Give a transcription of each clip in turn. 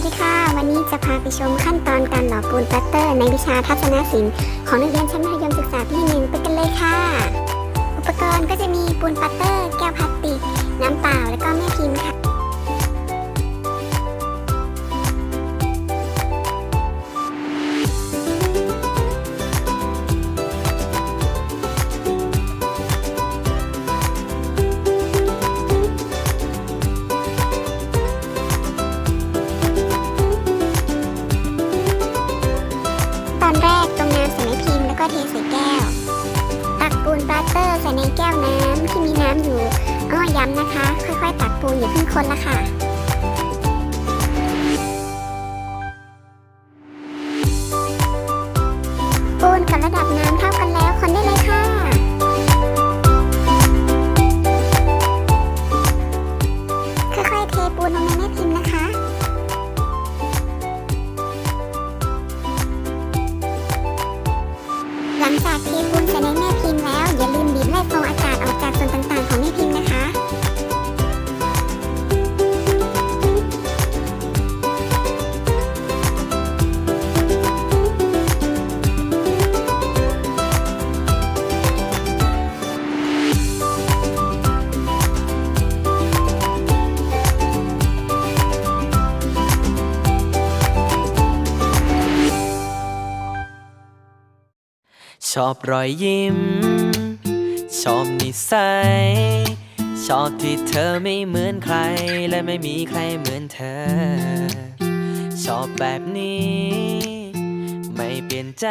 วัสดีค่ะ วันนี้จะพาไปชมขั้นตอนการหล่อปูนปัตเตอร์ ในวิชาทัศนศิลป์ของนักเรียนชั้นมัธยมศึกษาปีที่หนึ่งไปกันเลยค่ะ อุปกรณ์ก็จะมีปูนปัตเตอร์ แก้วพลาสติก น้ำเปล่า และก็แม่พิมพ์ ใส่แก้ว ตักปูนปลาสเตอร์ใส่ในแก้วน้ำที่มีน้ำอยู่อ้อย้ำนะคะ ค่อยๆ ตักปูนอย่าเพิ่งคนละค่ะปูนกับระดับน้ำเท่ากันแล้วคนได้เลยค่ะค่อยๆเทปูนลงในแม่พิม พ์ ชอบรอยยิ้ม ชอบนิสัย ชอบที่เธอไม่เหมือนใคร และไม่มีใครเหมือนเธอ ชอบแบบนี้ ไม่เปลี่ยนใจ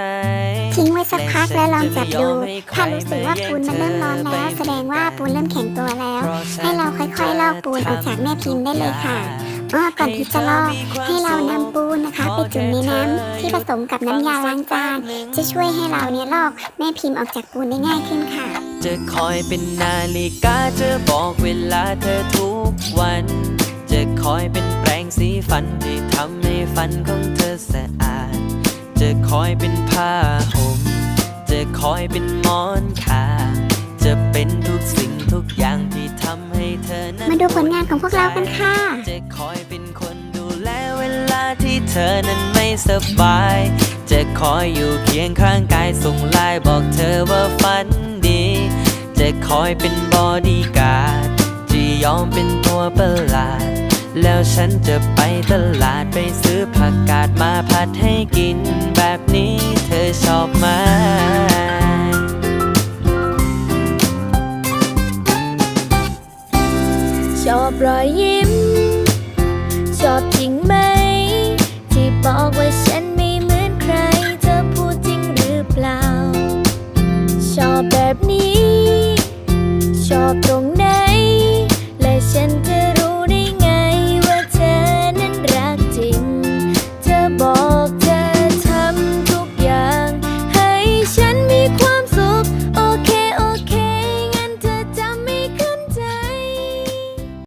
ทิ้งไว้สักพักแล้วลองจับดู ถ้ารู้สึกว่าปูนมันเริ่มร้อนแล้ว แสดงว่าปูนเริ่มแข็งตัวแล้ว ให้เราค่อยๆลอกปูนออกจากแม่พิมพ์ได้เลยค่ะ อ้อก่อนที่จะลอกให้เรานำปูนนะคะ ไปจุ่มในน้ำที่ผสมกับน้ำยาล้างจานจะช่วยให้เราเนี่ยลอกแม่พิมพ์ออกจากปูนได้ง่ายขึ้นค่ะ จะคอยเป็นนาฬิกาจะบอกเวลาเธอทุกวัน จะคอยเป็นแปรงสีฟันที่ทำให้ฟันของเธอสะอาด จะคอยเป็นผ้าห่มจะคอยเป็นหมอนข้างจะเป็นทุกสิ่งทุกอย่างที่ทำให้เธอนั้นมาดูผลงานของพวกเรากันค่ะ อนั้นไม่สบาย จะคอยอยู่เคียงข้างกายส่งไลน์บอกเธอว่าฝันดี จะคอยเป็นบอดี้การ์ดจะยอมเป็นตัวประหลาด แล้วฉันจะไปตลาดไปซื้อผักกาดมาผัดให้กิน แบบนี้เธอชอบไหมชอบรอยยิ้ม ชอบจริงไหม ที่